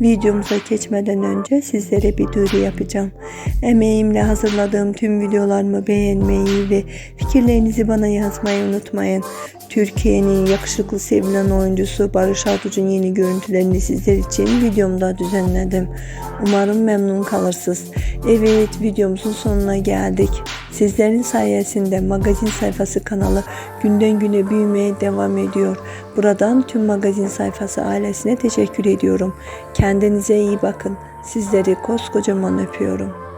Videomuza geçmeden önce sizlere bir duyuru yapacağım. Emeğimle hazırladığım tüm videolarımı beğenmeyi ve fikirlerinizi bana yazmayı unutmayın. Türkiye'nin yakışıklı sevilen oyuncusu Barış Arduç'un yeni görüntülerini sizler için videomda düzenledim. Umarım memnun kalırsınız. Evet videomuzun sonuna geldik. Sizlerin sayesinde magazin sayfası kanalı günden güne büyümeye devam ediyor. Buradan tüm magazin sayfası ailesine teşekkür ediyorum. Kendinize iyi bakın. Sizleri koskocaman öpüyorum.